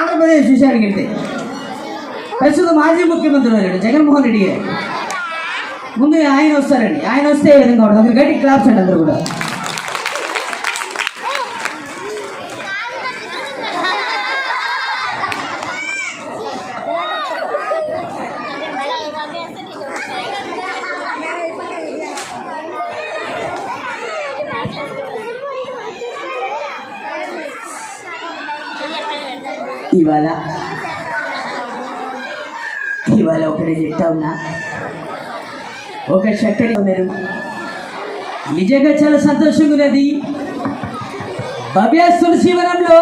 ఆంధ్రప్రదేశ్ విషయానికి వెళ్తే ప్రస్తుతం మాజీ ముఖ్యమంత్రి గారు జగన్మోహన్ రెడ్డి గారు. ముందు ఆయన వస్తారండి. ఆయన వస్తే ఏ విధంగా ఉంటుంది అక్కడ గట్టి క్లాప్స్ అండి అందరూ కూడా. ఇవాళ ఇవాళ ఒకటే చెప్తా ఉన్నా ఒక చక్కటి ఉన్నారు నిజంగా చాలా సంతోషంగా ఉన్నది. భవ్యాస్తుల శివరంలో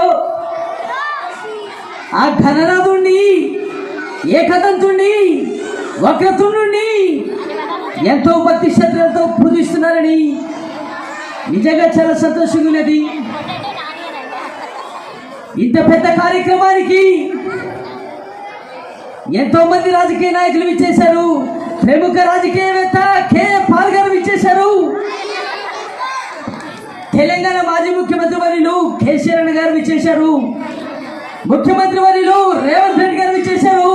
ఆ ఘననాథుణ్ణి ఏకదంతుణ్ణి వక్రతుండి ఎంతో భక్తి శ్రద్ధలతో పూజిస్తున్నారని నిజంగా చాలా సంతోషంగా ఉన్నది. ఇంత పెద్ద కార్యక్రమానికి ఎంతో మంది రాజకీయ నాయకులు ఇచ్చేశారు ప్రముఖ రాజకీయవేత్త కేఎం పాల్ గారు ఇచ్చేశారు తెలంగాణ మాజీ ముఖ్యమంత్రి వర్యులు కేసీఆర్ గారు ఇచ్చేశారు ముఖ్యమంత్రి వర్యులు రేవంత్ రెడ్డి గారు ఇచ్చేశారు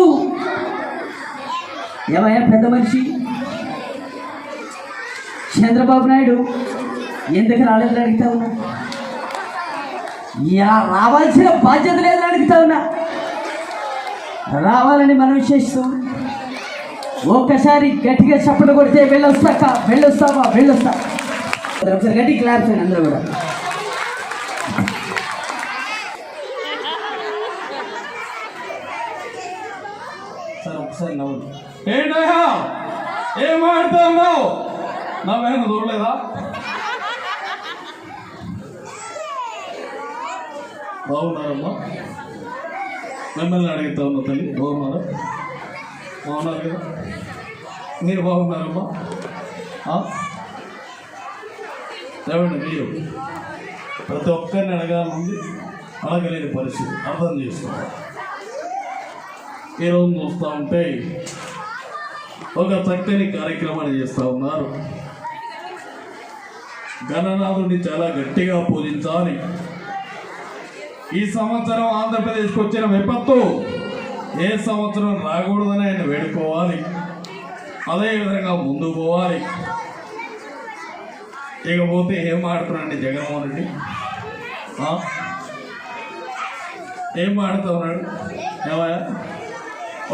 ఏమయ్యా పెద్ద మనిషి? చంద్రబాబు నాయుడు ఎందుకు రాలేదని అడుగుతా ఉన్నా? యా రావాల్సిన బాధ్యత లేదని అడుగుతా ఉన్నా. రావాలని మనం చేస్తూ ఒక్కసారి గట్టిగా చప్పట్లు కొడితే వెళ్ళొస్తాక వెళ్ళొస్తావా వెళ్ళొస్తా. ఒకసారి గట్టి క్లాప్స్ అండి అందరూ కూడా. సార్ ఒకసారి నవ్వు. ఏంటయ్యా? ఏం మాడుతున్నావు నవ్వేనా చూడలేదా? బాగున్నారమ్మా? మిమ్మల్ని అడుగుతా ఉన్నా తల్లి బాగున్నారా? బాగున్నారు కదా? మీరు బాగున్నారమ్మా? ఆ? ఏమండి మీరు? ప్రతి ఒక్కరిని అడగాలనుంది అడగలేని పరిస్థితి. అర్థం చేసుకోవాలి. ఈరోజు చూస్తూ ఉంటే ఒక చక్కని కార్యక్రమాన్ని చేస్తూ ఉన్నారు. గణనాథుడిని చాలా గట్టిగా పూజించాలి. ఈ సంవత్సరం ఆంధ్రప్రదేశ్కి వచ్చిన విపత్తు ఏ సంవత్సరం రాకూడదని ఆయన వేడుకోవాలి. అదేవిధంగా ముందు పోవాలి. ఇకపోతే ఏం ఆడుతున్నాడండి జగన్మోహన్ రెడ్డి? ఏం ఆడుతూ ఏమయ్యా?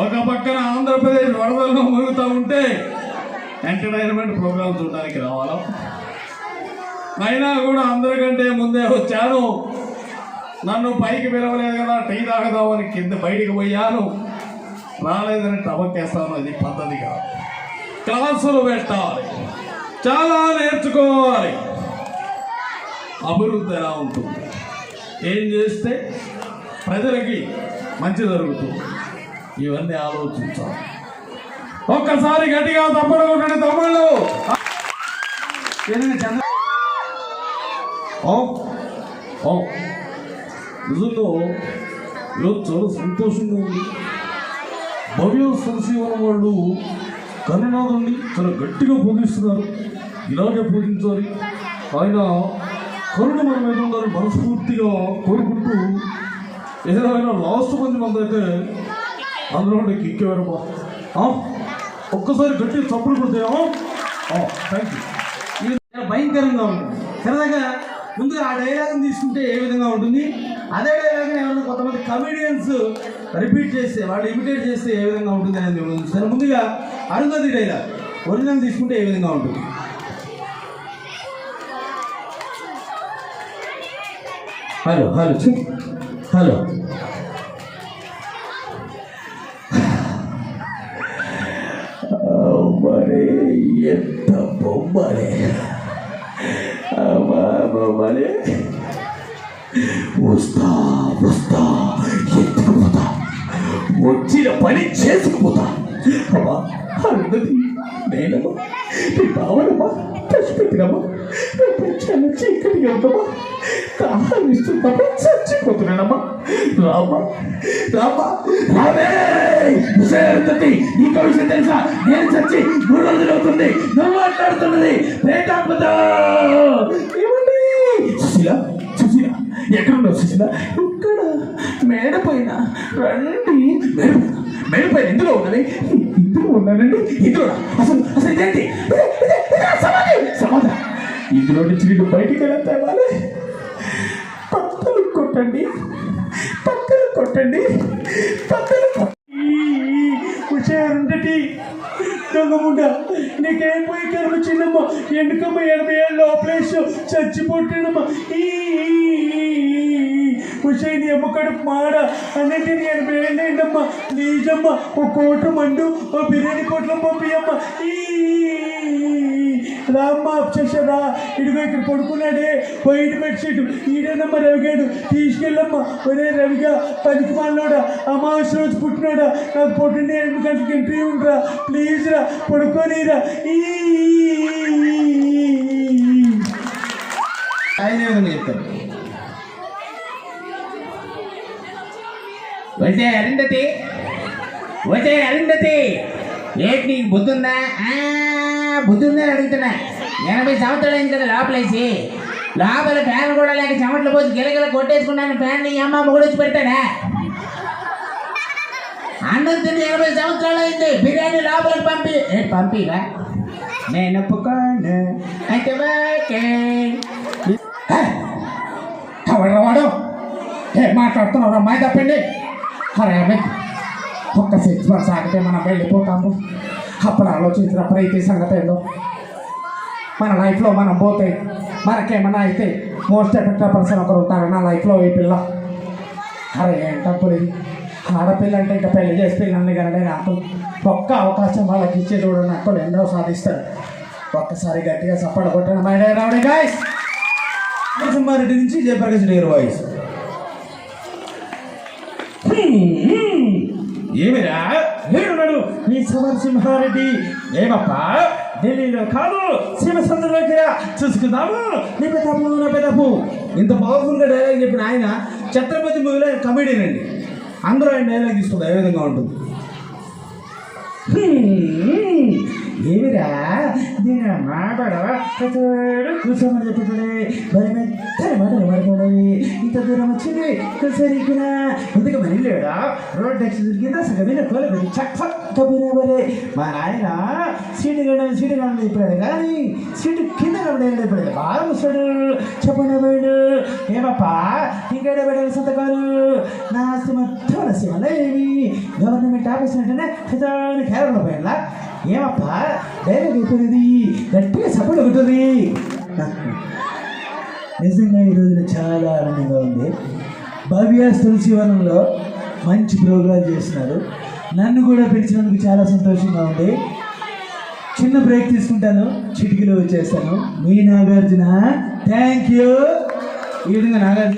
ఒక పక్కన ఆంధ్రప్రదేశ్ వరదల్లో మునుగుతూ ఉంటే ఎంటర్టైన్మెంట్ ప్రోగ్రామ్ చూడడానికి రావాలా? అయినా కూడా అందరికంటే ముందే వచ్చాను. నన్ను పైకి పిలవలేదు కదా టీ తాగదామని కింద బయటికి పోయాను. రాలేదని టబక్కేస్తాను అది పద్ధతి కాదు. క్లాసులు పెట్టాలి. చాలా నేర్చుకోవాలి. అభివృద్ధి ఎలా ఉంటుంది? ఏం చేస్తే ప్రజలకి మంచి జరుగుతుంది? ఇవన్నీ ఆలోచించాలి. ఒక్కసారి గట్టిగా తప్పడు కొట్టండి తమ్ముళ్ళు. చంద్ర ఓ ఓ. నిజంలో ఈరోజు చాలా సంతోషంగా ఉంది. భవ్య సంశీవనం వాళ్ళు కరుణాథుని చాలా గట్టిగా పూజిస్తున్నారు. ఇలాగే పూజించాలి. ఆయన కరుణ మన మీద ఉండాలని మనస్ఫూర్తిగా కోరుకుంటూ ఏదైనా లాస్ట్ మంది మంది అయితే అందులో కిక్కేవారమ్మా. ఒక్కసారి గట్టి చప్పుడు కొడితే థ్యాంక్ యూ భయంకరంగా ఉంటుంది. సరదాగా ముందుగా ఆ డైలాగ్ని తీసుకుంటే ఏ విధంగా ఉంటుంది? అదే డైలాగ్ని ఎవరైనా కొంతమంది కమెడియన్స్ రిపీట్ చేస్తే వాళ్ళు ఇమిటేట్ చేస్తే ఏ విధంగా ఉంటుంది అనేది చూస్తాను సరే ముందుగా అరుంధతి డైలాగ్ ఒరిజినల్ తీసుకుంటే ఏ విధంగా ఉంటుంది? Hello hello hello. మరి ఎంత బొమ్మలే. అమ్మా బొమ్మలే. వస్తా వస్తా ఎత్తుకుపోతా వచ్చిన పని చేసుకుపోతా అమ్మా అరుంధతి నేనమ్మా నీ భావనమ్మా పసిపెట్టినమ్మా చాలా చీకటి ఉందమ్మా దాహాన్నిస్తుందమ్మా చచ్చిపోతున్నానమ్మా. రామా రామా రామే అరుంధతి నీకు విషయం తెలుసా? నేను చచ్చి మూడు రోజులు అవుతుంది. నువ్వు మాట్లాడుతున్నది ప్రేతాత్మతో ఏమండి ఇక్కడ మేడ పైన సుశీల ఇక్కడ మేడపైన రండి. మేడపైన మేడపైన ఎందులో ఉన్నది? ఇందులో ఉన్నానండి ఇందులో అసలు అసలు ఇదేంటి? సమాధానం ఇందులో నుంచి నీకు బయటికి ఎలా తేవాలి పక్కలు కొట్టండి. పక్కలు కొట్టండి. పక్కలు కొట్టండి హుషారుండటి దొంగముండ నీకేం పోయి కర్మ చిన్నమ్మ ఎందుకమ్మ ఎనభై ఏళ్ళ ఆపరేషన్ చచ్చిపోతాడమ్మ హుషైన్ అమ్మ కడుపు మాడ. అన్నింటి ఎనభై ఏళ్ళు ఏంటమ్మా ప్లీజమ్మ ఓ కోట మండు ఓ బిర్యానీ కోట్లో పంపియమ్మ ఈ రామ్మ అప్సెషన్ రా ఇదిగో ఇక్కడ పడుకున్నాడే. White bedsheet. ఈడేనమ్మ రవిగాడు. తీసుకెళ్ళమ్మ. ఒరే రవిగా పనికి మాలినోడా? అమావాస్య రోజు పుట్టినాడా? నాకు పొట్టిన ఎనిమిది గంటలకు ఎంట్రీ ఉండరా ప్లీజ్ రా పడుకోనిరా. ఈ ఆయన ఏమని చెప్తారు వచ్చే అరుంధతి. వచ్చే అరుంధతి. ఏంటి నీకు బుద్ధి ఉందా ఆ, బుద్ధి అడుగుతున్నా. ఎనభై సంవత్సరాలు అయింది కదా లోపలేసి. లోపల ఫ్యాన్ కూడా లేక చెమటలు పోసి గిలగిల కొట్టేసుకున్నాను. ఫ్యాన్ నీ అమ్మ కూడా వచ్చి పెడతాడా? అన్నం తిని ఎనభై సంవత్సరాలు అయింది. బిర్యానీ లోపలికి పంపి. పంపిగా నేను ఒప్పుకోను. అయితే ఓకే. వాడు? ఏం మాట్లాడుతున్నావు అమ్మాయి తప్పండి అరే ఒక్క సిక్స్ మంత్స్ ఆగితే మనం వెళ్ళిపోతాము. అప్పుడు ఆలోచించిన ప్రీతి సంగతి ఏందో? మన లైఫ్లో మనం పోతే మనకేమన్నా అయితే మోస్ట్ ఎఫెక్ట్ పర్సన్ ఒకరు ఉంటారు. నా లైఫ్లో ఈ పిల్ల. అరే ఏంటప్పుడు ఆడపిల్ల అంటే ఇంకా పెళ్ళి చేసి పిల్లల్ని కనడే నాకు ఒక్క అవకాశం వాళ్ళకి ఇచ్చే చూడండి నాకు ఎన్నో సాధిస్తారు. ఒక్కసారి గట్టిగా సపోర్ట్ కొట్టడం మైడే రావడే గాయస్ నరసింహారెడ్డి నుంచి జయప్రకాష్ రెడ్డి వాయిస్. ఏమిరా? నేనున్నాడు నీ సమరసింహారెడ్డి ఏమప్పా? ఢిల్లీలో కాదు శివసంద్ర రా చూసుకుందాము. నీ పెద్దపు నా పెద్దప్పు ఇంత పవర్ఫుల్గా డైలాగ్ చెప్పిన ఆయన ఛత్రపతి మూవీలో కమెడియన్ అండి. అందరూ ఆయన డైలాగ్ తీసుకుంది ఏ విధంగా ఉంటుంది? ఏమిరా? దీని మాటడ కూర్చోమని చెప్పుతాడే మరి మెత్తని మాటలు పడుతుంది దూరం వచ్చింది సరిగ్గా ముందుగా మరి లేడా రోడ్ టెక్స్ కింద సగమైన కోలేదు పెట్టి చక్క కబురే మా నాయన సీటు గడ సీటు గడ చెప్పాడు కానీ సీటు కింద కబడే చెప్పాడు? బాగా ముస్తాడు చెప్పండి ఏమప్పా ఇంకా పెట్టాలి సంతకాలు? నా ఆస్తి మొత్తం నష్టమల్లేవి గవర్నమెంట్ ఆఫీస్ అంటేనే ప్రధాని కేరళలో పోయినా ఏమప్పా డైలాగ్ అయిపోయినది గట్టిగా సపోర్ట్ ఉంటుంది నిజంగా ఈ రోజున చాలా ఆనందంగా ఉంది. భవ్యాస్ తులసివనంలో మంచి ప్రోగ్రాం చేస్తున్నారు. నన్ను కూడా పిలిచినందుకు చాలా సంతోషంగా ఉంది. చిన్న బ్రేక్ తీసుకుంటాను. చిటికీలో వచ్చేస్తాను. మీ నాగార్జున థ్యాంక్ యూ ఈ విధంగా నాగార్జున